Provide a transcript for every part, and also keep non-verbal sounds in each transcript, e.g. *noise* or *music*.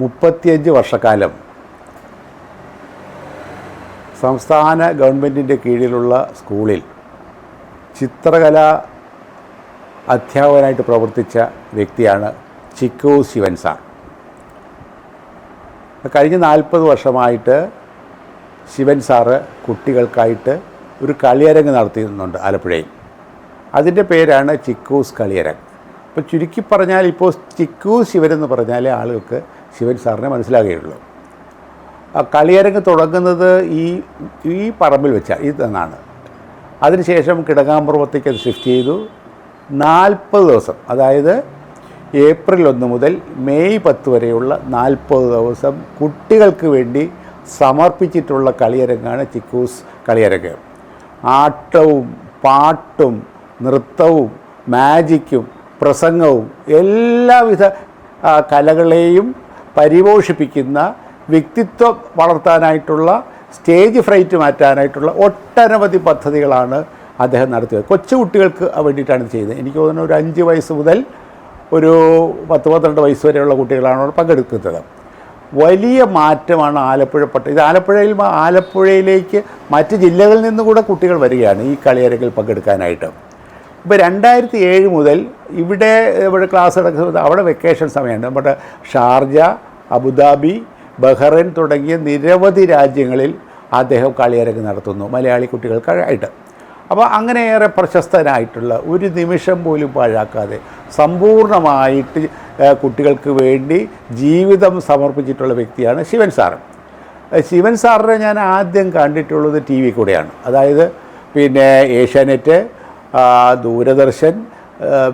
മുപ്പത്തിയഞ്ച് വർഷക്കാലം സംസ്ഥാന ഗവൺമെന്റിന്റെ കീഴിലുള്ള സ്കൂളിൽ ചിത്രകല അധ്യാപകനായിട്ട് പ്രവർത്തിച്ച വ്യക്തിയാണ് ചിക്കു ശിവൻ സാർ. കഴിഞ്ഞ നാൽപ്പത് വർഷമായിട്ട് ശിവൻ സാറ് കുട്ടികൾക്കായിട്ട് ഒരു കളിയരങ്ങ് നടത്തിയിരുന്നുണ്ട് ആലപ്പുഴയിൽ. അതിന്റെ പേരാണ് ചിക്കൂസ് കളിയരങ്ങ്. അപ്പോൾ ചുരുക്കി പറഞ്ഞാൽ ഇപ്പോൾ ചിക്കൂസ് എന്ന് പറഞ്ഞാലേ ആളുകൾക്ക് ശിവൻ സാറിനെ മനസ്സിലാകുകയുള്ളൂ കളിയരങ്ങ് തുടങ്ങുന്നത് ഈ ഈ പറമ്പിൽ വെച്ചാണ് തന്നാണ്. അതിനുശേഷം കിടങ്ങാമ്പുറത്തേക്ക് അത് ഷിഫ്റ്റ് ചെയ്തു. നാൽപ്പത് ദിവസം അതായത് ഏപ്രിൽ ഒന്ന് മുതൽ മെയ് പത്ത് വരെയുള്ള നാൽപ്പത് ദിവസം കുട്ടികൾക്ക് വേണ്ടി സമർപ്പിച്ചിട്ടുള്ള കളിയരങ്ങാണ് ചിക്കൂസ് കളിയരങ്ങ്. ആട്ടവും പാട്ടും നൃത്തവും മാജിക്കും പ്രസംഗവും എല്ലാവിധ കലകളെയും പരിപോഷിപ്പിക്കുന്ന വ്യക്തിത്വം വളർത്താനായിട്ടുള്ള സ്റ്റേജ് ഫ്രൈറ്റ് മാറ്റാനായിട്ടുള്ള ഒട്ടനവധി പദ്ധതികളാണ് അദ്ദേഹം നടത്തിയത്. കൊച്ചു കുട്ടികൾക്ക് വേണ്ടിയിട്ടാണ് ഇത് എനിക്ക് തോന്നുന്നു ഒരു അഞ്ച് വയസ്സ് മുതൽ ഒരു പത്ത് പന്ത്രണ്ട് വയസ്സ് വരെയുള്ള കുട്ടികളാണ് പങ്കെടുക്കുന്നത്. വലിയ മാറ്റമാണ് ആലപ്പുഴ പട്ട ഇത് ആലപ്പുഴയിൽ ആലപ്പുഴയിലേക്ക് മറ്റ് ജില്ലകളിൽ നിന്ന് കൂടെ കുട്ടികൾ വരികയാണ് ഈ കളിയരങ്ങിൽ പങ്കെടുക്കാനായിട്ട്. ഇപ്പോൾ രണ്ടായിരത്തി ഏഴ് മുതൽ ഇവിടെ ഇവിടെ ക്ലാസ് എടുക്കുന്നത് അവിടെ വെക്കേഷൻ സമയമുണ്ട്. നമ്മുടെ ഷാർജ അബുദാബി ബഹ്റൈൻ തുടങ്ങിയ നിരവധി രാജ്യങ്ങളിൽ അദ്ദേഹം കളിയരങ്ങ് നടത്തുന്നു. മലയാളി കുട്ടികൾക്കായിട്ട്. അപ്പോൾ അങ്ങനെയേറെ പ്രശസ്തനായിട്ടുള്ള ഒരു നിമിഷം പോലും പാഴാക്കാതെ സമ്പൂർണമായിട്ട് കുട്ടികൾക്ക് വേണ്ടി ജീവിതം സമർപ്പിച്ചിട്ടുള്ള വ്യക്തിയാണ് ശിവൻ സാറ് ശിവൻ സാറിനെ ഞാൻ ആദ്യം കണ്ടിട്ടുള്ളത് ടി വി കൂടെയാണ്. അതായത് പിന്നെ ഏഷ്യാനെറ്റ് ദൂരദർശൻ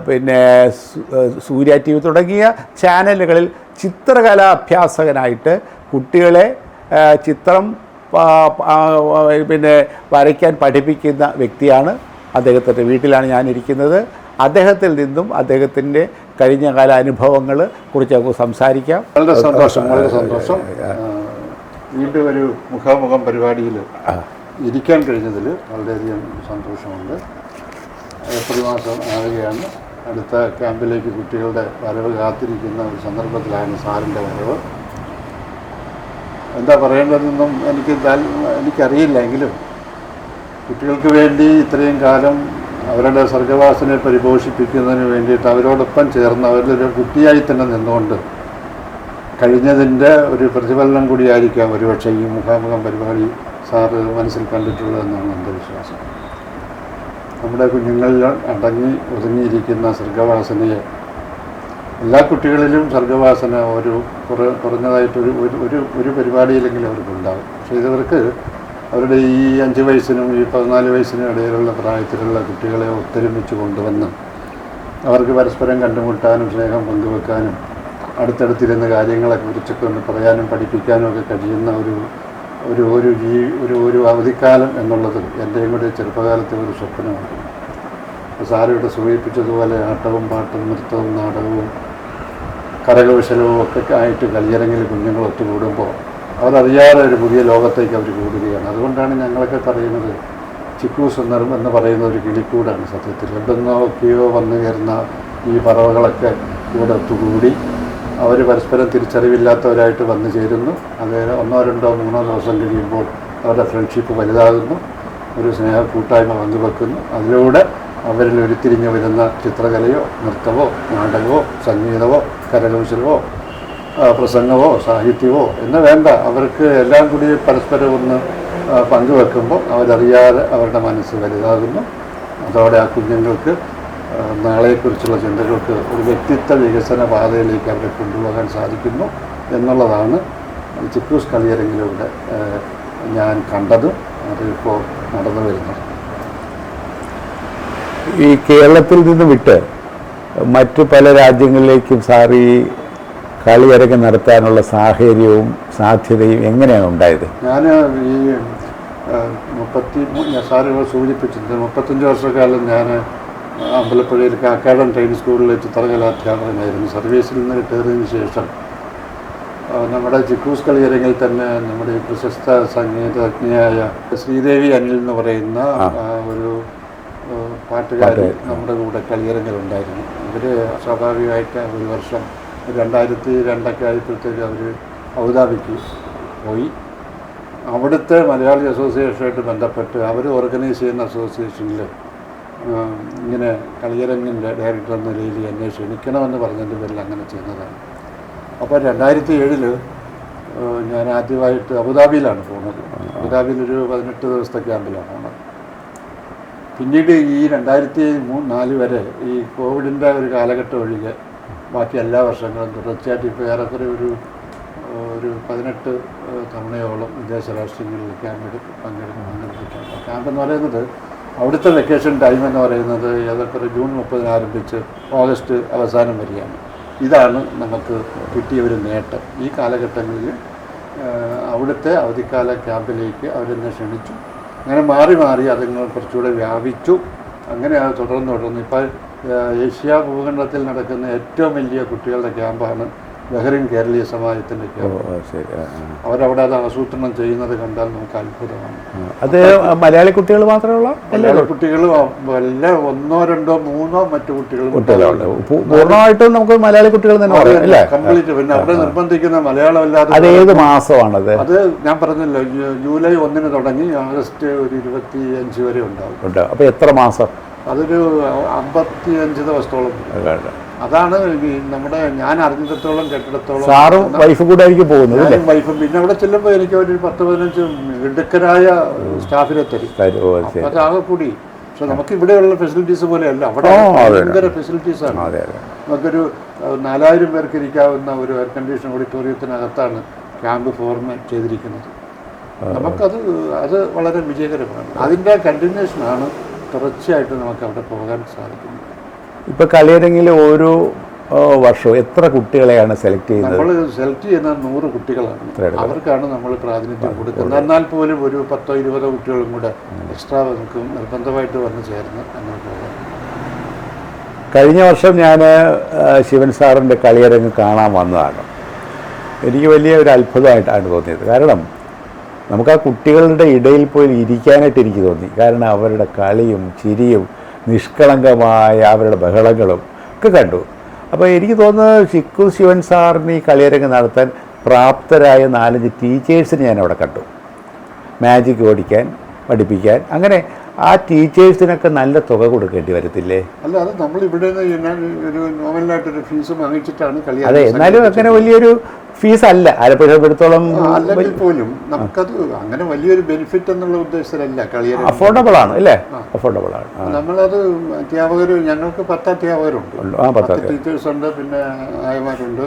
പിന്നെ സൂര്യ ടി വി തുടങ്ങിയ ചാനലുകളിൽ ചിത്രകലാ അഭ്യാസകനായിട്ട് കുട്ടികളെ ചിത്രം പിന്നെ വരയ്ക്കാൻ പഠിപ്പിക്കുന്ന വ്യക്തിയാണ് അദ്ദേഹത്തിന്റെ വീട്ടിലാണ് ഞാനിരിക്കുന്നത്. അദ്ദേഹത്തിൽ നിന്നും അദ്ദേഹത്തിന്റെ കഴിഞ്ഞ കാല അനുഭവങ്ങൾ കുറിച്ച് നമുക്ക് സംസാരിക്കാം. വളരെ സന്തോഷം വളരെ സന്തോഷം. വീണ്ടും ഒരു മുഖാമുഖം പരിപാടിയിൽ ഇരിക്കാൻ കഴിഞ്ഞതിൽ വളരെയധികം സന്തോഷമുണ്ട്. ഏപ്രിൽ മാസം ആവുകയാണ് അടുത്ത ക്യാമ്പിലേക്ക് കുട്ടികളുടെ വരവ് കാത്തിരിക്കുന്ന ഒരു സന്ദർഭത്തിലാണ് സാറിന്റെ വരവ്. എന്താ പറയേണ്ടതെന്നും എനിക്ക് എനിക്കറിയില്ല എങ്കിലും കുട്ടികൾക്ക് വേണ്ടി ഇത്രയും കാലം അവരുടെ സ്വർഗവാസനെ പരിപോഷിപ്പിക്കുന്നതിന് വേണ്ടിയിട്ട് അവരോടൊപ്പം ചേർന്ന് അവരിലൊരു കുട്ടിയായി തന്നെ നിന്നുകൊണ്ട് കഴിഞ്ഞതിന്റെ ഒരു പ്രതിഫലനം കൂടിയായിരിക്കാം ഒരുപക്ഷെ ഈ മുഖാമുഖം പരിപാടി സാറ് മനസ്സിൽ കണ്ടിട്ടുള്ളതെന്നാണ് എന്റെ വിശ്വാസം. നമ്മുടെ കുഞ്ഞുങ്ങളിൽ അടങ്ങി ഒതുങ്ങിയിരിക്കുന്ന സർഗവാസനയെ എല്ലാ കുട്ടികളിലും സർഗവാസന ഒരു കുറ കുറഞ്ഞതായിട്ടൊരു ഒരു ഒരു ഒരു പരിപാടിയിലെങ്കിലും അവർക്കുണ്ടാകും പക്ഷേ ഇതവർക്ക് അവരുടെ ഈ അഞ്ച് വയസ്സിനും ഈ പതിനാല് വയസ്സിനും ഇടയിലുള്ള പ്രായത്തിലുള്ള കുട്ടികളെ ഒത്തൊരുമിച്ച് കൊണ്ടുവന്ന് അവർക്ക് പരസ്പരം കണ്ടുമുട്ടാനും സ്നേഹം പങ്കുവെക്കാനും അടുത്തടുത്തിരുന്ന കാര്യങ്ങളെ കുറിച്ചൊക്കെ ഒന്ന് പറയാനും പഠിപ്പിക്കാനും ഒക്കെ കഴിയുന്ന ഒരു ഒരു ഒരു ജീ ഒരു ഒരു അവധിക്കാലം എന്നുള്ളത് എന്റെയും കൂടെ ചെറുപ്പകാലത്തെ ഒരു സ്വപ്നമാണ്. സാറിവിടെ സൂചിപ്പിച്ചതുപോലെ ആട്ടവും പാട്ടും നൃത്തവും നാടകവും കരകൗശലവും ഒക്കെ ആയിട്ട് കല്യാണങ്ങൾ കുഞ്ഞുങ്ങൾ ഒത്തുകൂടുമ്പോൾ അവരറിയാതെ ഒരു പുതിയ ലോകത്തേക്ക് അവർ കൂടുകയാണ്. അതുകൊണ്ടാണ് ഞങ്ങളൊക്കെ പറയുന്നത് ചിക്കൂസ് സുന്ദരം എന്ന് പറയുന്ന ഒരു കിളിക്കൂടാണ് സത്യത്തിൽ. എവിടുന്നോ ഒക്കെയോ വന്നു കയറുന്ന ഈ പറവകളൊക്കെ ഇവിടെ ഒത്തുകൂടി അവർ പരസ്പരം തിരിച്ചറിവില്ലാത്തവരായിട്ട് വന്നു ചേരുന്നു. അത് ഒന്നോ രണ്ടോ മൂന്നോ ദിവസം കഴിയുമ്പോൾ അവരുടെ ഫ്രണ്ട്ഷിപ്പ് വലുതാകുന്നു. ഒരു സ്നേഹ കൂട്ടായ്മ പങ്കുവെക്കുന്നു അതിലൂടെ അവരിൽ ഉരുത്തിരിഞ്ഞു വരുന്ന ചിത്രകലയോ നൃത്തമോ നാടകമോ സംഗീതമോ കരകൗശലമോ പ്രസംഗമോ സാഹിത്യമോ എന്ന് വേണ്ട. അവർക്ക് എല്ലാം കൂടി പരസ്പരം ഒന്ന് പങ്കുവെക്കുമ്പോൾ അവരറിയാതെ അവരുടെ മനസ്സ് വലുതാകുന്നു. അതോടെ ആ കുഞ്ഞുങ്ങൾക്ക് നാളെക്കുറിച്ചുള്ള ചിന്തകൾക്ക് ഒരു വ്യക്തിത്വ വികസന പാതയിലേക്ക് അവരെ കൊണ്ടുപോകാൻ സാധിക്കുന്നു എന്നുള്ളതാണ് ചിക്കൂസ് കളിയരങ്ങിലൂടെ ഞാൻ കണ്ടതും. അതിപ്പോൾ നടന്നു വരുന്നത് ഈ കേരളത്തിൽ നിന്ന് വിട്ട് മറ്റു പല രാജ്യങ്ങളിലേക്കും സാർ ഈ കളിയരങ്ങ് നടത്താനുള്ള സാഹചര്യവും സാധ്യതയും എങ്ങനെയാണ് ഉണ്ടായത്? ഞാൻ ഈ മുപ്പത്തി സാറ് സൂചിപ്പിച്ചിട്ടുണ്ട്. മുപ്പത്തഞ്ച് വർഷക്കാലം ഞാൻ അമ്പലപ്പുഴയിൽ കാക്കാടൻ ട്രെയിൻ സ്കൂളിലെ ചിത്രകല അധ്യാപകനായിരുന്നു. സർവീസിൽ നിന്ന് റിട്ടയറിന് ശേഷം നമ്മുടെ ചിക്കൂസ് കളിയരങ്ങിൽ തന്നെ നമ്മുടെ പ്രശസ്ത സംഗീതജ്ഞയായ ശ്രീദേവി അനിൽ എന്ന് പറയുന്ന ഒരു പാട്ടുകാരൻ പാട്ടുകാരി നമ്മുടെ കൂടെ കളിയരങ്ങിലുണ്ടായിരുന്നു. ഇവർ സ്വാഭാവികമായിട്ട് ഒരു വർഷം രണ്ടായിരത്തി രണ്ടൊക്കെ ആയപ്പോഴത്തേക്ക് അവർ അബുദാബിക്ക് പോയി. അവിടുത്തെ മലയാളി അസോസിയേഷനായിട്ട് ബന്ധപ്പെട്ട് അവർ ഓർഗനൈസ് ചെയ്യുന്ന അസോസിയേഷനിൽ ഇങ്ങനെ കളിയരങ്ങിന്റെ ഡയറക്ടർ എന്ന നിലയിൽ എന്നെ ക്ഷണിക്കണമെന്ന് പറഞ്ഞതിന്റെ പേരിൽ അങ്ങനെ ചെയ്യുന്നതാണ്. അപ്പോൾ രണ്ടായിരത്തി ഏഴിൽ ഞാൻ ആദ്യമായിട്ട് അബുദാബിയിലാണ് പോകുന്നത് അബുദാബിയിൽ ഒരു പതിനെട്ട് ദിവസത്തെ ക്യാമ്പിലാണ് പോകുന്നത് പിന്നീട് ഈ രണ്ടായിരത്തി മൂന്ന് നാല് വരെ ഈ കോവിഡിന്റെ ഒരു കാലഘട്ടം ഒഴികെ ബാക്കി എല്ലാ വർഷങ്ങളും തുടർച്ചയായിട്ട് ഇപ്പോൾ ഏറെക്കുറെ ഒരു ഒരു പതിനെട്ട് തവണയോളം വിദേശ രാഷ്ട്രീയങ്ങളിൽ ക്യാമ്പ് എടുക്കും പങ്കെടുക്കും പങ്കെടുത്തിട്ടുണ്ട്. ക്യാമ്പ് എന്ന് പറയുന്നത് അവിടുത്തെ വെക്കേഷൻ ടൈം എന്ന് പറയുന്നത് ഏതൊക്കെ ജൂൺ മുപ്പതിന് ആരംഭിച്ച് ഓഗസ്റ്റ് അവസാനം വരികയാണ് ഇതാണ് നമുക്ക് കിട്ടിയ ഒരു നേട്ടം. ഈ കാലഘട്ടങ്ങളിൽ അവിടുത്തെ അവധിക്കാല ക്യാമ്പിലേക്ക് അവരെന്നെ ക്ഷണിച്ചു. അങ്ങനെ മാറി മാറി അതിങ്ങൾ കുറച്ചുകൂടെ വ്യാപിച്ചു. അങ്ങനെ അത് തുടർന്ന് തുടർന്ന്. ഇപ്പോൾ ഏഷ്യ ഭൂഖണ്ഡത്തിൽ നടക്കുന്ന ഏറ്റവും വലിയ കുട്ടികളുടെ ക്യാമ്പാണ് ബഹ്റിൻ കേരളീയ ആ. അവരവിടെ അത് ആസൂത്രണം ചെയ്യുന്നത് കണ്ടാൽ നമുക്ക് അത്ഭുതമാണ്. അത് മലയാളി കുട്ടികൾ മാത്രമേ ഉള്ള? എല്ലാ കുട്ടികളും വല്ല ഒന്നോ രണ്ടോ മൂന്നോ മറ്റു കുട്ടികളും പൂർണമായിട്ടും നമുക്ക് മലയാളി കുട്ടികൾ തന്നെ കംപ്ലീറ്റ്. പിന്നെ അവിടെ നിർബന്ധിക്കുന്ന മലയാളം അല്ലാതെ അത് ഏത് മാസമാണത്? അത് ഞാൻ പറഞ്ഞല്ലോ ജൂലൈ ഒന്നിന് തുടങ്ങി ആഗസ്റ്റ് ഒരു ഇരുപത്തി അഞ്ച് വരെ ഉണ്ടാവും. അപ്പൊ എത്ര മാസം? അതൊരു അമ്പത്തി അഞ്ച് ദിവസത്തോളം. അതാണ് നമ്മുടെ ഞാൻ അറിഞ്ഞിടത്തോളം കേട്ടിടത്തോളം സാറും വൈഫും കൂടെ ആയിരിക്കും പോകുന്നത് വൈഫും പിന്നെ അവിടെ ചെല്ലുമ്പോൾ എനിക്ക് ഒരു പത്ത് പതിനഞ്ച് മിടുക്കരായ സ്റ്റാഫിനെ തരും അതാകെ കൂടി. പക്ഷെ നമുക്ക് ഇവിടെയുള്ള ഫെസിലിറ്റീസ് പോലെയല്ല അവിടെ ഭയങ്കര ഫെസിലിറ്റീസ് ആണ്. നമുക്കൊരു നാലായിരം പേർക്ക് ഇരിക്കാവുന്ന ഒരു എയർ കണ്ടീഷൻ ഓഡിറ്റോറിയത്തിനകത്താണ് ക്യാമ്പ് ഫോർമ ചെയ്തിരിക്കുന്നത്. നമുക്കത് അത് വളരെ വിജയകരമാണ്. അതിന്റെ കണ്ടിന്യൂഷനാണ് തുടർച്ചയായിട്ട് നമുക്ക് അവിടെ പോകാൻ സാധിക്കുന്നത്. ഇപ്പൊ കളിയരങ്ങിൽ ഓരോ വർഷവും എത്ര കുട്ടികളെയാണ് സെലക്ട് ചെയ്യുന്നത്? നമ്മൾ സെലക്ട് ചെയ്യുന്ന നൂറ് കുട്ടികളാണ്. അവർക്കാണ് നമ്മൾ പ്രാതിനിധ്യം കൊടുക്കുന്നത്. എന്നാൽ പോലും ഒരു പത്തോ ഇരുപതോ കുട്ടികളും കൂടെ എക്സ്ട്രാ നമുക്ക് നിർബന്ധമായിട്ട് വന്ന് ചേർന്ന് കഴിഞ്ഞ വർഷം ഞാൻ ശിവൻ സാറിന്റെ കളിയരങ്ങ് കാണാൻ വന്നതാണ്. എനിക്ക് വലിയ ഒരു അത്ഭുതമായിട്ടാണ് തോന്നിയത്. കാരണം നമുക്ക് ആ കുട്ടികളുടെ ഇടയിൽ പോയി ഇരിക്കാനായിട്ട് എനിക്ക് തോന്നി. കാരണം അവരുടെ കളിയും ചിരിയും നിഷ്കളങ്കമായ അവരുടെ ബഹളങ്ങളും ഒക്കെ കണ്ടു. അപ്പോൾ എനിക്ക് തോന്നുന്നത് ചിക്കു ശിവൻ സാറിന് ഈ കളിയരങ്ങ് നടത്താൻ പ്രാപ്തരായ നാലഞ്ച് ടീച്ചേഴ്സിനെ ഞാൻ അവിടെ കണ്ടു. മാജിക് ഓടിക്കാൻ പഠിപ്പിക്കാൻ. അങ്ങനെ ആ ടീച്ചേഴ്സിനൊക്കെ നല്ല തുക കൊടുക്കേണ്ടി വരത്തില്ലേ? അല്ല അത് നമ്മൾ ഇവിടെ ഒരു ഫീസ് വാങ്ങിച്ചിട്ടാണ് കളി അതെ എന്നാലും അങ്ങനെ വലിയൊരു ഫീസ് അല്ല അല്ലെങ്കിൽ പോലും നമുക്കത് അങ്ങനെ വലിയൊരു ബെനിഫിറ്റ് എന്നുള്ള ഉദ്ദേശത്തിലല്ല കളിയെ അഫോർഡബിൾ ആണ് അല്ലേ? അഫോർഡബിൾ ആണ്. നമ്മളത് അധ്യാപകർ ഞങ്ങൾക്ക് പത്ത് അധ്യാപകരുണ്ട് പത്ത് ടീച്ചേഴ്സ് ഉണ്ട് പിന്നെ ആയമാരുണ്ട്.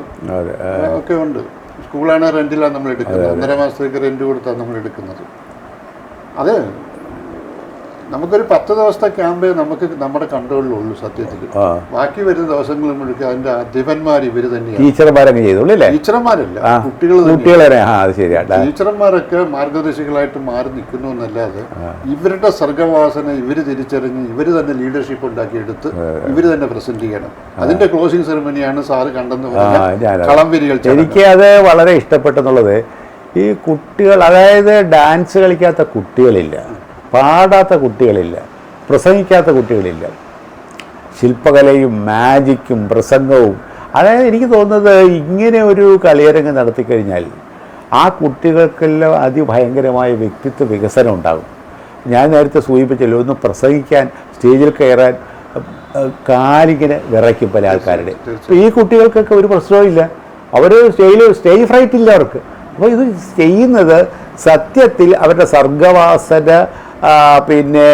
ഒക്കെ ഉണ്ട്. സ്കൂളാണ് റെന്റിലാണ് നമ്മൾ എടുക്കുന്നത് ഒന്നര മാസത്തേക്ക് റെന്റ് കൊടുത്താണ് നമ്മൾ എടുക്കുന്നത് അത് നമുക്കൊരു പത്ത് ദിവസത്തെ ക്യാമ്പേ നമുക്ക് നമ്മുടെ കൺട്രോളിലുള്ളൂ സത്യത്തിൽ ബാക്കി വരുന്ന ദിവസങ്ങൾ മുഴുവൻ അതിന്റെ അധിപന്മാർ ഇവർ തന്നെയാണ്. ടീച്ചർമാരങ്ങ് ചെയ്തോളൂ ടീച്ചർമാരല്ല. കുട്ടികൾ കുട്ടികളെ ടീച്ചർമാരൊക്കെ മാർഗദർശികളായിട്ട് മാറി നിൽക്കുന്നു എന്നല്ലാതെ ഇവരുടെ സർഗവാസന ഇവർ തിരിച്ചറിഞ്ഞ് ഇവർ തന്നെ ലീഡർഷിപ്പ് ഉണ്ടാക്കിയെടുത്ത് ഇവർ തന്നെ പ്രസന്റ് ചെയ്യണം. അതിന്റെ ക്ലോസിംഗ് സെറമണിയാണ് സാറ് കണ്ടെന്ന് പറഞ്ഞ എനിക്ക് അത് വളരെ ഇഷ്ടപ്പെട്ടെന്നുള്ളത് ഈ കുട്ടികൾ അതായത് ഡാൻസ് കളിക്കാത്ത കുട്ടികളില്ല. പാടാത്ത കുട്ടികളില്ല പ്രസംഗിക്കാത്ത കുട്ടികളില്ല. ശില്പകലയും മാജിക്കും പ്രസംഗവും അതായത് എനിക്ക് തോന്നുന്നത് ഇങ്ങനെ ഒരു കളിയരങ്ങ് നടത്തിക്കഴിഞ്ഞാൽ ആ കുട്ടികൾക്കെല്ലാം അതിഭയങ്കരമായ വ്യക്തിത്വ വികസനം ഉണ്ടാകും. ഞാൻ നേരത്തെ സൂചിപ്പിച്ചല്ലോ ഒന്ന് പ്രസംഗിക്കാൻ സ്റ്റേജിൽ കയറാൻ കാലിങ്ങനെ വിറയ്ക്കും പല ആൾക്കാരുടെ. അപ്പോൾ ഈ കുട്ടികൾക്കൊക്കെ ഒരു പ്രശ്നവുമില്ല. അവർ സ്റ്റേജിൽ സ്റ്റേജ് ഫ്രൈറ്റ് ഇല്ല അവർക്ക്. അപ്പോൾ ഇത് ചെയ്യുന്നത് സത്യത്തിൽ അവരുടെ സർഗവാസന പിന്നെ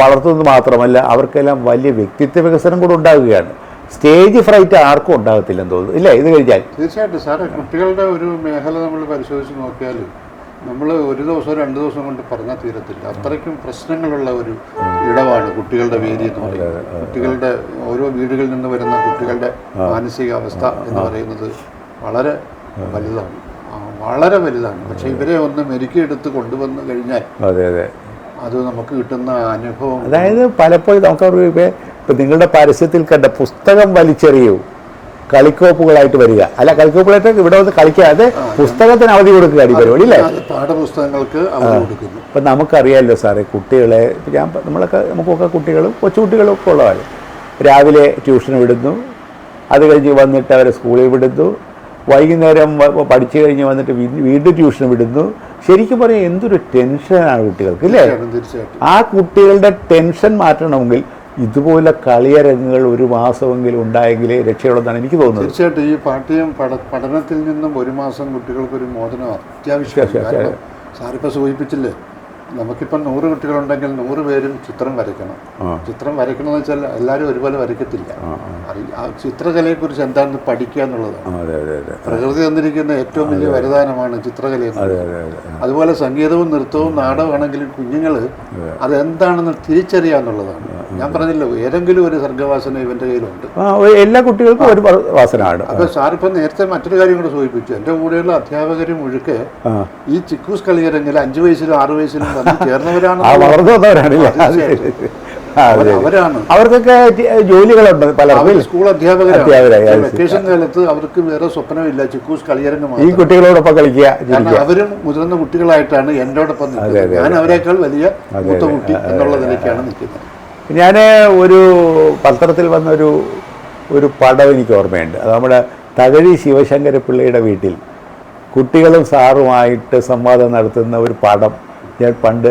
വളർത്തുന്നത് മാത്രമല്ല അവർക്കെല്ലാം വലിയ വ്യക്തിത്വ വികസനം കൂടെ ഉണ്ടാവുകയാണ് സ്റ്റേജ് ഫ്രൈറ്റ് ആർക്കും ഉണ്ടാകത്തില്ലെന്ന് തോന്നുന്നു. ഇല്ലേ? ഇത് കഴിഞ്ഞാൽ. തീർച്ചയായിട്ടും സാറേ കുട്ടികളുടെ ഒരു മേഖല നമ്മൾ പരിശോധിച്ച് നോക്കിയാൽ നമ്മൾ ഒരു ദിവസം രണ്ട് ദിവസം കൊണ്ട് പറഞ്ഞാൽ തീരത്തില്ല. അത്രയ്ക്കും പ്രശ്നങ്ങളുള്ള ഒരു ഇടമാണ് കുട്ടികളുടെ വേദി എന്ന് പറയുന്നത് കുട്ടികളുടെ ഓരോ വീടുകളിൽ നിന്ന് വരുന്ന കുട്ടികളുടെ മാനസികാവസ്ഥ എന്ന് പറയുന്നത് വളരെ വലുതാണ്. വളരെ വലുതാണ്. പക്ഷെ ഇവരെ ഒന്ന് മെരുക്കിയെടുത്ത് കൊണ്ടുവന്നു കഴിഞ്ഞാൽ അതെ അതെ. അത് നമുക്ക് കിട്ടുന്ന അനുഭവം അതായത് പലപ്പോഴും നമുക്ക് ഇപ്പം നിങ്ങളുടെ പരസ്യത്തിൽ കണ്ട പുസ്തകം വലിച്ചെറിയൂ. കളിക്കോപ്പുകളായിട്ട് വരിക. അല്ല കളിക്കോപ്പുകളായിട്ട് ഇവിടെ വന്ന് കളിക്കാതെ പുസ്തകത്തിന് അവധി കൊടുക്കുക ഈ പരിപാടി അല്ലേ പാഠപുസ്തകങ്ങൾക്ക് കൊടുക്കുന്നു. ഇപ്പം നമുക്കറിയാമല്ലോ സാറേ കുട്ടികളെ ഞാൻ നമ്മളൊക്കെ നമുക്കൊക്കെ കുട്ടികളും കൊച്ചുകുട്ടികളും ഒക്കെ ഉള്ളതാണ്. രാവിലെ ട്യൂഷൻ വിടുന്നു. അത് കഴിഞ്ഞ് വന്നിട്ട് അവരെ സ്കൂളിൽ വിടുന്നു. വൈകുന്നേരം പഠിച്ചു കഴിഞ്ഞ് വന്നിട്ട് വീട് വീണ്ടും ട്യൂഷൻ വിടുന്നു. ശരിക്കും പറയാം എന്തൊരു ടെൻഷനാണ് കുട്ടികൾക്ക് തീർച്ചയായിട്ടും ആ കുട്ടികളുടെ ടെൻഷൻ മാറ്റണമെങ്കിൽ ഇതുപോലെ കളിയരങ്ങുകൾ ഒരു മാസമെങ്കിലും ഉണ്ടായെങ്കിലേ രക്ഷയുള്ളതാണ് എനിക്ക് തോന്നുന്നത്. തീർച്ചയായിട്ടും ഈ പാഠ്യം പഠനത്തിൽ നിന്നും ഒരു മാസം കുട്ടികൾക്കൊരു മോചനം അത്യാവശ്യം സാറിപ്പോൾ സൂചിപ്പിച്ചില്ലേ നമുക്കിപ്പം നൂറ് കുട്ടികളുണ്ടെങ്കിൽ നൂറ് പേരും ചിത്രം വരയ്ക്കണം. ചിത്രം വരയ്ക്കണമെന്ന് വെച്ചാൽ എല്ലാവരും ഒരുപോലെ വരയ്ക്കത്തില്ല. ചിത്രകലയെ കുറിച്ച് ചിത്രകലയെക്കുറിച്ച് എന്താണെന്ന് പഠിക്കുക എന്നുള്ളതാണ്. പ്രകൃതി തന്നിരിക്കുന്ന ഏറ്റവും വലിയ വരദാനമാണ് ചിത്രകലയെ അതുപോലെ സംഗീതവും നൃത്തവും നാടകമാണെങ്കിലും കുഞ്ഞുങ്ങൾ അതെന്താണെന്ന് തിരിച്ചറിയാന്നുള്ളതാണ് ഞാൻ പറഞ്ഞില്ല ഏതെങ്കിലും ഒരു സർഗവാസന ഇവന്റെ കയ്യിലുണ്ട്. എല്ലാ കുട്ടികൾക്കും ഒരു വാസന അപ്പൊ സാറിപ്പോ നേരത്തെ മറ്റൊരു കാര്യം കൂടെ സൂചിപ്പിച്ചു. എന്റെ കൂടെയുള്ള അധ്യാപകരും മുഴുക്കെ ഈ ചിക്കൂസ് കളിയരങ്ങിൽ അഞ്ചു വയസ്സിലും ആറു വയസ്സിലും വന്ന് ചേർന്നവരാണ്. അവരാണ്. അവർക്കൊക്കെ ജോലികളുണ്ട് പല? സ്കൂൾ അധ്യാപകരാണ്. അത് വെക്കേഷൻ കാലത്ത് അവർക്ക് വേറെ സ്വപ്നമില്ല ചിക്കൂസ് കളിയരങ്ങ് ഈ കുട്ടികളോടൊപ്പം കളിക്കുക അവരും മുതിർന്ന കുട്ടികളായിട്ടാണ് എന്നോടൊപ്പം നിൽക്കുന്നത്. ഞാൻ അവരെക്കാൾ വലിയ മൂത്ത കുട്ടി എന്നുള്ള നിലയ്ക്കാണ് നിൽക്കുന്നത്. ഞാൻ ഒരു പത്രത്തിൽ വന്നൊരു ഒരു പടം എനിക്ക് ഓർമ്മയുണ്ട്. അത് നമ്മുടെ തകഴി ശിവശങ്കര പിള്ളയുടെ വീട്ടിൽ കുട്ടികളും സാറുമായിട്ട് സംവാദം നടത്തുന്ന ഒരു പടം ഞാൻ പണ്ട്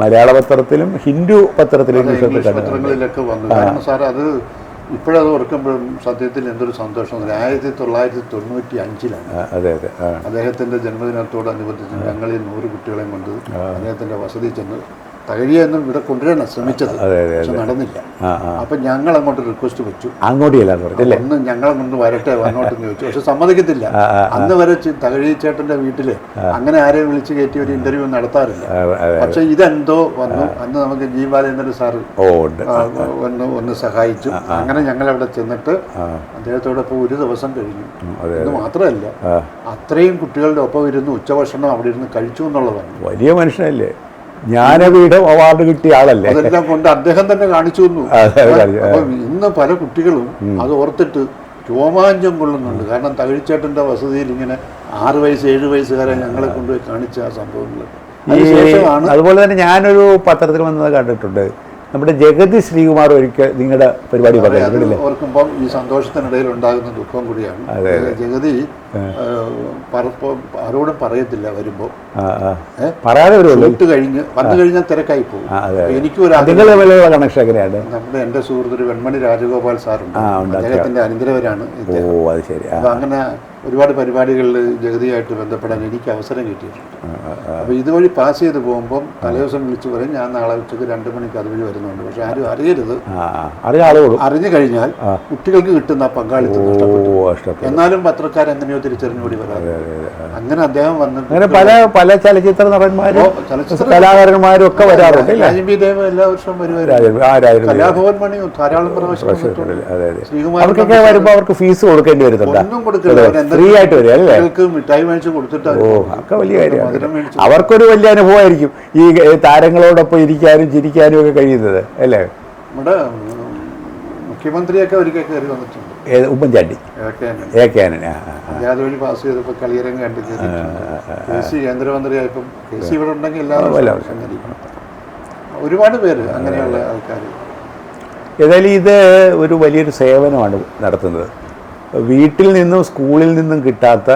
മലയാള പത്രത്തിലും ഹിന്ദു പത്രത്തിലും പത്രങ്ങളിലൊക്കെ വന്നു. കാരണം സാർ അത് ഇപ്പോഴത് ഓർക്കുമ്പോഴും സത്യത്തിൽ എന്തൊരു സന്തോഷം. ആയിരത്തി തൊള്ളായിരത്തി തൊണ്ണൂറ്റി അഞ്ചിലാണ് അതെ അതെ ജന്മദിനത്തോടനുബന്ധിച്ച് ഞങ്ങളിൽ നൂറ് കുട്ടികളെയും കൊണ്ട് അദ്ദേഹത്തിന്റെ വസതി ചെന്ന് തകഴിയെ എന്നും ഇവിടെ കൊണ്ടുവരാനാണ് ശ്രമിച്ചത്. പക്ഷെ നടന്നില്ല. അപ്പൊ ഞങ്ങൾ അങ്ങോട്ട് റിക്വസ്റ്റ് വെച്ചു അങ്ങോട്ട് ചെല്ലാന്ന് ഒന്ന് ഞങ്ങൾ അങ്ങോട്ട് വരട്ടെ വന്നോട്ടെന്ന് ചോദിച്ചു. പക്ഷെ സമ്മതിക്കത്തില്ല. അന്ന് വരെ തകഴി ചേട്ടന്റെ വീട്ടിൽ അങ്ങനെ ആരെയും വിളിച്ച് കയറ്റി ഒരു ഇന്റർവ്യൂ നടത്താറില്ല. പക്ഷെ ഇതെന്തോ വന്നു. അന്ന് നമുക്ക് ജി ബാലേന്ദ്രൻ സാറ് വന്നു ഒന്ന് ഒന്ന് സഹായിച്ചു. അങ്ങനെ ഞങ്ങൾ അവിടെ ചെന്നിട്ട് അദ്ദേഹത്തോടൊപ്പം ഒരു ദിവസം കഴിഞ്ഞു. അത് മാത്രമല്ല അത്രയും കുട്ടികളുടെ ഒപ്പം ഇരുന്ന് ഉച്ചഭക്ഷണം അവിടെ ഇരുന്ന് കഴിച്ചു എന്നുള്ളതാണ്. വലിയ മനുഷ്യനല്ലേ? ജ്ഞാനപീഠം അവാർഡ് കിട്ടിയ ആളല്ലേ? അതെല്ലാം കൊണ്ട് അദ്ദേഹം തന്നെ കാണിച്ചു തന്നു. ഇന്ന് പല കുട്ടികളും അത് ഓർത്തിട്ട് രോമാഞ്ചം കൊള്ളുന്നുണ്ട്. കാരണം തകഴിച്ചേട്ടന്റെ വസതിയിൽ ഇങ്ങനെ ആറ് വയസ്സ് ഏഴ് വയസ്സുകാരെ ഞങ്ങളെ കൊണ്ടുപോയി കാണിച്ച ആ സംഭവങ്ങൾ. അതുപോലെ തന്നെ ഞാനൊരു പത്രത്തിൽ വന്നത് കണ്ടിട്ടുണ്ട്. നമ്മുടെ ജഗതി ശ്രീകുമാർ ഒരിക്കൽ നിങ്ങളുടെ പരിപാടി അത് ഓർക്കുമ്പോൾ ഈ സന്തോഷത്തിനിടയിൽ ഉണ്ടാകുന്ന ദുഃഖം കൂടിയാണ്. ജഗതി ആരോടും പറയത്തില്ല വരുമ്പോ. ആ ആ. ഏ? പറയാതെ വിട്ട് കഴിഞ്ഞ് വന്നു കഴിഞ്ഞാൽ തിരക്കായി പോകും. എനിക്കൊരു കണക്ഷൻ എങ്ങനെയാണ്? നമ്മുടെ എന്റെ സുഹൃത്തൊരു വെൺമണി രാജഗോപാൽ സാറുണ്ട്. അദ്ദേഹത്തിന്റെ അനന്തരവരാണ് അങ്ങനെ ഒരുപാട് പരിപാടികളിൽ ജഗതിയായിട്ട് ബന്ധപ്പെടാൻ എനിക്ക് അവസരം കിട്ടിയിട്ടുണ്ട്. അപ്പോൾ ഇതുവഴി പാസ് ചെയ്ത് പോകുമ്പം തലേദിവസം വിളിച്ചു പറയും ഞാൻ നാളെ ഉച്ചയ്ക്ക് രണ്ട് മണിക്ക് അതുവഴി വരുന്നുണ്ട്. പക്ഷെ ആരും അറിയരുത്. അറിഞ്ഞു കഴിഞ്ഞാൽ കുട്ടികൾക്ക് കിട്ടുന്ന പങ്കാളിത്തം നഷ്ടപ്പെട്ടു. എന്നാലും പത്രക്കാർ എങ്ങനെയോ തിരിച്ചറിഞ്ഞുകൂടി വരാം അങ്ങനെ അദ്ദേഹം വന്നിട്ട് അങ്ങനെ പല പല ചലച്ചിത്ര നടന്മാരും ചലച്ചിത്ര കലാകാരന്മാരും ഒക്കെ വരാറുണ്ട് രാജീവ് ദേവ് എല്ലാ വർഷവും കലാഭവൻ മണിയും ധാരാളം പ്രാവശ്യം അവർക്കൊക്കെ വരുമ്പോ അവർക്ക് ഫീസ് കൊടുക്കേണ്ടി വരുന്നുണ്ട്. ഒന്നും കൊടുക്കില്ല ഫ്രീ ആയിട്ട് വരും അല്ലേ? മിഠായി മേടിച്ച് കൊടുത്തിട്ട് ഓ ഒക്കെ വലിയ കാര്യമാണ്. അവർക്കൊരു വലിയ അനുഭവമായിരിക്കും ഈ താരങ്ങളോടൊപ്പം ഇരിക്കാനും ചിരിക്കാനും ഒക്കെ കഴിയുന്നത് അല്ലേ? നമ്മുടെ മുഖ്യമന്ത്രിയൊക്കെ ഒരിക്കൽ കയറി വന്നിട്ടുണ്ട്. ഉമ്മൻചാണ്ടി. എ കെ ആന്റണി ആ ആ, ആ. ഞാൻ അതുവഴി പാസ് ചെയ്തപ്പോൾ കെ സി കേന്ദ്രമന്ത്രിയായപ്പം കെ സി ഇവിടെ ഉണ്ടെങ്കിൽ എല്ലാ ഒരുപാട് പേര് അങ്ങനെയുള്ള ആൾക്കാർ ഏതായാലും ഇത് ഒരു വലിയൊരു സേവനമാണ് നടത്തുന്നത്. വീട്ടിൽ നിന്നും സ്കൂളിൽ നിന്നും കിട്ടാത്ത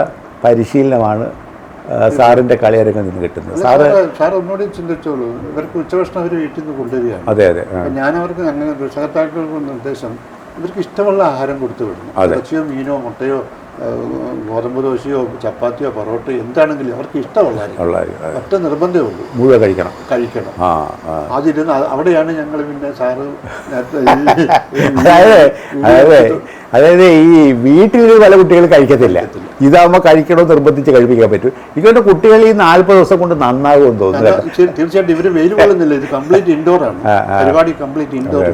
പരിശീലനമാണ് സാറിന്റെ കളിയരങ്ങിൽ നിന്ന് കിട്ടുന്നത്. സാറ് സാർ ഒന്നുകൂടി ചിന്തിച്ചോളൂ. ഇവർക്ക് ഉച്ചഭക്ഷണം അവർ വീട്ടിൽ നിന്ന് കൊണ്ടുവരികയാണ്. അതെ അതെ ഞാൻ അവർക്ക് അങ്ങനെ രക്ഷകർത്താക്കൾക്ക് നിർദ്ദേശം ഇവർക്ക് ഇഷ്ടമുള്ള ആഹാരം കൊടുത്തു വിടണം. അതെ. ഇറച്ചിയോ മീനോ മുട്ടയോ ഗോതമ്പ് ദോശയോ ചപ്പാത്തിയോ പൊറോട്ടയോ എന്താണെങ്കിലും അവർക്ക് ഇഷ്ടമുള്ള. ഒറ്റ നിർബന്ധമേ ഉള്ളൂ. മുഴുവൻ കഴിക്കണം. കഴിക്കണം. അതിരുന്ന് അവിടെയാണ് ഞങ്ങൾ പിന്നെ സാറ് അതായത് *laughs* അതായത് അതായത് ഈ വീട്ടിൽ പല കുട്ടികൾ കഴിക്കത്തില്ല. ഇതാകുമ്പോൾ കഴിക്കണോ നിർബന്ധിച്ച് കഴിപ്പിക്കാൻ പറ്റും. ഇതുകൊണ്ട് കുട്ടികൾ ഈ നാല്പത് ദിവസം കൊണ്ട് നന്നാകുമെന്ന് തോന്നുന്നു തീർച്ചയായിട്ടും ഇവർ വെയിൽ കൊള്ളുന്നില്ല. ഇത് കംപ്ലീറ്റ് ഇൻഡോർ ആണ്. പരിപാടി കംപ്ലീറ്റ് ഇൻഡോർ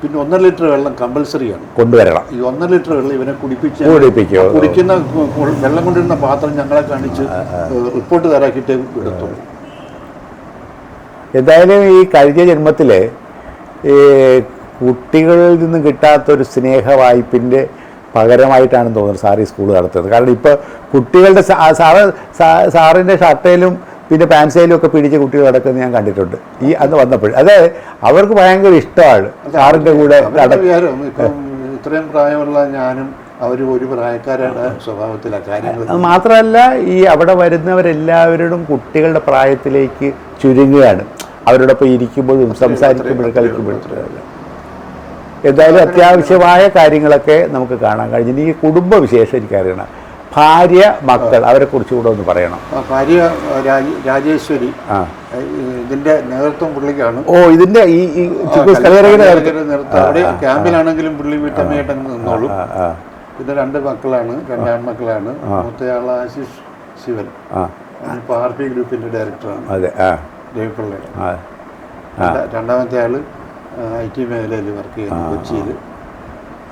പിന്നെ ഒന്നര ലിറ്റർ വെള്ളം കമ്പൽസറിയാണ്. കൊണ്ടുവരണം. ഈ ഒന്നര ലിറ്റർ വെള്ളം ഇവനെ കുടിപ്പിച്ച് കുടിപ്പിക്കോ? കുടിക്കുന്ന വെള്ളം കൊണ്ടിരുന്ന പാത്രം ഞങ്ങളെ കാണിച്ച് റിപ്പോർട്ട് തയ്യാറാക്കിട്ട് വിടത്തുള്ളൂ. എന്തായാലും ഈ കഴിഞ്ഞ ജന്മത്തിൽ ഈ കുട്ടികളിൽ നിന്ന് കിട്ടാത്തൊരു സ്നേഹ വായ്പിന്റെ പകരമായിട്ടാണ് തോന്നുന്നത് സാർ ഈ സ്കൂൾ നടത്തുന്നത്. കാരണം ഇപ്പോൾ കുട്ടികളുടെ സാറ് സാറിന്റെ ഷർട്ടയിലും പിന്നെ പാൻസയിലും ഒക്കെ പിടിച്ച കുട്ടികൾ നടക്കുന്നത് ഞാൻ കണ്ടിട്ടുണ്ട്. ഈ അന്ന് വന്നപ്പോൾ അത് അവർക്ക് ഭയങ്കര ഇഷ്ടമാണ്. ആറിന്റെ കൂടെ ഇത്രയും പ്രായമുള്ള ഞാനും അവർ ഒരു പ്രായക്കാരാണ് സ്വഭാവത്തിലാണ് കാര്യങ്ങൾ അത് മാത്രമല്ല ഈ അവിടെ വരുന്നവരെല്ലാവരോടും കുട്ടികളുടെ പ്രായത്തിലേക്ക് ചുരുങ്ങുകയാണ്. അവരോടൊപ്പം ഇരിക്കുമ്പോഴും സംസാരിക്കുമ്പോഴും കളിക്കുമ്പോഴും. എന്തായാലും അത്യാവശ്യമായ കാര്യങ്ങളൊക്കെ നമുക്ക് കാണാൻ കഴിഞ്ഞു. ഈ കുടുംബ വിശേഷം എനിക്കറിയണം ഭാര്യ മക്കൾ അവരെ കുറിച്ച് കൂടെ ഒന്ന് പറയണം. ഭാര്യ രാജേശ്വരി. ഇതിന്റെ നേതൃത്വം പുള്ളിക്കാണ്. ഓ ഇതിന്റെ ഈ നേതൃത്വം. അവിടെ ക്യാമ്പിലാണെങ്കിലും പുള്ളി വീട്ടമ്മയായിട്ടങ്ങ് നിന്നോളും. ഇത് രണ്ട് മക്കളാണ് രണ്ട് മക്കളാണ് രണ്ടാൺമക്കളാണ് മൂത്തയാൾ ആശിഷ് ശിവൻ. പാർട്ടി ഗ്രൂപ്പിന്റെ ഡയറക്ടറാണ്. അതെ രണ്ടാമത്തെ ആൾ ഐ ടി മേഖലയിൽ വർക്ക് ചെയ്യുന്നു കൊച്ചിയിൽ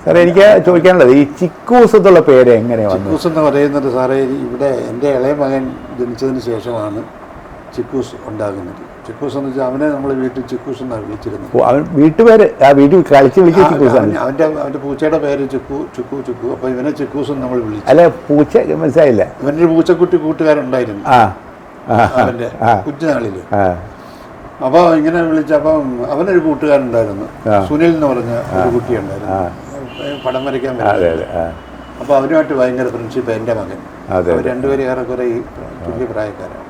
സാറേ എനിക്ക് ചോദിക്കാനുള്ളത് ഈ ചിക്കൂസ് എന്നുള്ള പേര് എങ്ങനെയാണ് ചിക്കൂസ് എന്ന് പറയുന്നത് സാറേ ഇവിടെ എന്റെ ഇളയ മകൻ ജനിച്ചതിന് ശേഷമാണ് ചിക്കൂസ് ഉണ്ടാകുന്നത്. ചിക്കൂസ് എന്ന് വെച്ചാൽ അവനെ നമ്മൾ വീട്ടിൽ ചിക്കൂസ് എന്നാണ് വിളിച്ചിരുന്നത്. അവൻ വീട്ടുപേര് ആ വീട്ടിൽ കളിച്ച് വിളിക്കുന്ന ചിക്കൂസ് അവൻ- അവന്റെ അവന്റെ പൂച്ചയുടെ പേര് ചിക്കു ചുക്കു ചുക്കു. അപ്പോൾ ഇവനെ ചിക്കൂസ് എന്ന് നമ്മൾ വിളിച്ചു. അല്ല പൂച്ച മനസ്സിലായില്ല. ഇവന്റെ പൂച്ചക്കുട്ടി കൂട്ടുകാരുണ്ടായിരുന്നു. അവന്റെ. കുഞ്ഞുനാളിൽ അപ്പോൾ ഇങ്ങനെ വിളിച്ചപ്പം അവനൊരു കൂട്ടുകാരുണ്ടായിരുന്നു. സുനിൽ എന്ന് പറഞ്ഞ ഒരു കുട്ടിയുണ്ടായിരുന്നു. പടം വരയ്ക്കാൻ അതെ അതെ ആ. അപ്പോൾ അവനുമായിട്ട് ഭയങ്കര ഫ്രണ്ട്ഷിപ്പ് എന്റെ മകൻ. അതെ അവർ രണ്ടുപേരും ഏറെക്കുറെ ഈ തുല്യ പ്രായക്കാരാണ്.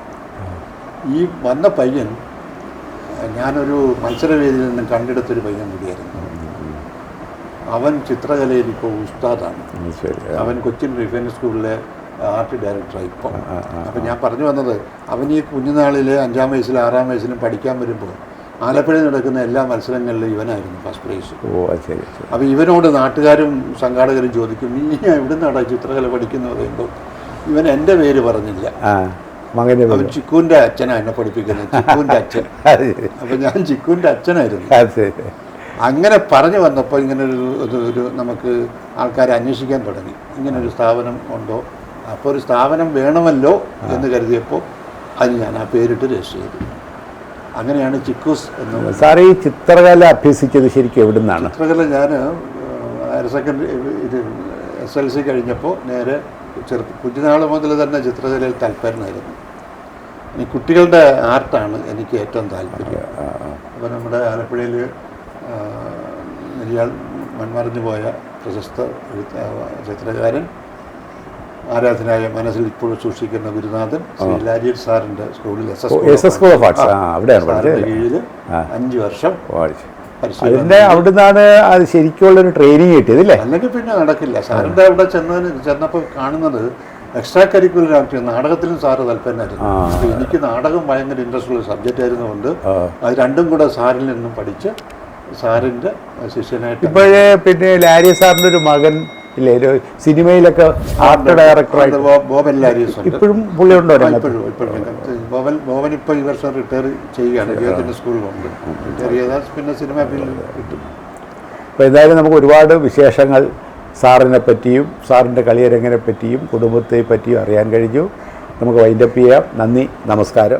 ഈ വന്ന പയ്യൻ ഞാനൊരു മത്സരവേദിയിൽ നിന്ന് കണ്ടെടുത്തൊരു പയ്യൻ കൂടിയായിരുന്നു. അവൻ ചിത്രകലയിൽ ഇപ്പോൾ ഉസ്താദാണ്. അവൻ കൊച്ചിൻ റിഫൈൻ സ്കൂളിലെ ആർട്ട് ഡയറക്ടറായി ഇപ്പം. അപ്പം ഞാൻ പറഞ്ഞു വന്നത് അവൻ ഈ കുഞ്ഞുനാളിൽ അഞ്ചാം വയസ്സിലും ആറാം വയസ്സിലും പഠിക്കാൻ വരുമ്പോൾ ആലപ്പുഴയിൽ നടക്കുന്ന എല്ലാ മത്സരങ്ങളിലും ഇവനായിരുന്നു ഫസ്റ്റ് പ്രൈസ് ഓ ശരി അപ്പോൾ ഇവനോട് നാട്ടുകാരും സംഘാടകരും ചോദിക്കും നീ എവിടുന്നാടാ ചിത്രകല പഠിക്കുന്നു പറയുമ്പോൾ ഇവൻ എന്റെ പേര് പറഞ്ഞില്ല. മകന്റെ അവൻ ചിക്കുവിന്റെ അച്ഛനാണ് എന്നെ പഠിപ്പിക്കുന്നത് ചിക്കുവിന്റെ *laughs* അച്ഛൻ. അപ്പം ഞാൻ ചിക്കുവിന്റെ അച്ഛനായിരുന്നു. അങ്ങനെ പറഞ്ഞു വന്നപ്പോൾ ഇങ്ങനെ ഒരു ഒരു- ഒരു നമുക്ക് ആൾക്കാരെ അന്വേഷിക്കാൻ തുടങ്ങി. ഇങ്ങനെ ഒരു സ്ഥാപനം ഉണ്ടോ? അപ്പോൾ ഒരു സ്ഥാപനം വേണമല്ലോ എന്ന് കരുതിയപ്പോൾ അത് ഞാൻ ആ പേരിട്ട് രജിസ്റ്റർ ചെയ്തു. അങ്ങനെയാണ് ചിക്കൂസ് എന്ന് സാറേ ഈ ചിത്രകല അഭ്യസിച്ചത് ശരിക്കും എവിടെ നിന്നാണ് ചിത്രകല ഞാൻ ഹയർ സെക്കൻഡറി ഇത് എസ് എൽ സി കഴിഞ്ഞപ്പോൾ നേരെ ചെറുപ്പ കുഞ്ഞുനാൾ മുതൽ തന്നെ ചിത്രകലയിൽ താല്പര്യമായിരുന്നു ഇനി കുട്ടികളുടെ ആർട്ടാണ് എനിക്ക് ഏറ്റവും താല്പര്യം. അപ്പോൾ നമ്മുടെ ആലപ്പുഴയിൽ നെയ്യാൾ മൺമറഞ്ഞു പോയ പ്രശസ്ത ചിത്രകാരൻ ആരാധനായ മനസ്സിൽ ഇപ്പോഴും സൂക്ഷിക്കുന്ന ഗുരുനാഥൻ ശ്രീ സാറിന്റെ സ്കൂളിൽ S S school of arts അവിടെയാണ് കീഴിൽ അഞ്ച് വർഷം അതിന്റെ അവിടെ നിന്നാണ് അത് ശരിക്കുള്ളൊരു ട്രെയിനിങ് കിട്ടിയതല്ലേ അല്ലെങ്കിൽ പിന്നെ നടക്കില്ല. സാറിന്റെ അവിടെ ചെന്നതിന് ചെന്നപ്പോൾ കാണുന്നത് എക്സ്ട്രാ കരിക്കുലർ ആക്ടി നാടകത്തിലും സാറ് തൽപ്പരനായിരുന്നു എനിക്ക് നാടകം ഭയങ്കര ഇൻട്രസ്റ്റ് ഉള്ള സബ്ജക്റ്റ് ആയിരുന്നുകൊണ്ട് അത് രണ്ടും കൂടെ സാറിൽ നിന്നും പഠിച്ച് സാറിന്റെ ശിഷ്യനായിട്ട് ഇപ്പോഴേ പിന്നെ ലാരി സാറിന്റെ ഒരു മകൻ ഇല്ലേ? ഒരു സിനിമയിലൊക്കെ ആർട്ട് ഡയറക്ടറായിട്ട് ഇപ്പോഴും പുള്ളി ഉണ്ടോ ബോബൻ ബോബൻ ഇപ്പോൾ ഈ വർഷം റിട്ടയർ ചെയ്യുകയാണ്. സ്കൂളിലുണ്ട് പിന്നെ സിനിമ അപ്പോൾ എന്തായാലും നമുക്ക് ഒരുപാട് വിശേഷങ്ങൾ സാറിനെ പറ്റിയും സാറിന്റെ കളിയരങ്ങിനെ പറ്റിയും കുടുംബത്തെ പറ്റിയും അറിയാൻ കഴിഞ്ഞു. നമുക്ക് വൈൻഡപ്പ് ചെയ്യാം. നന്ദി നമസ്കാരം.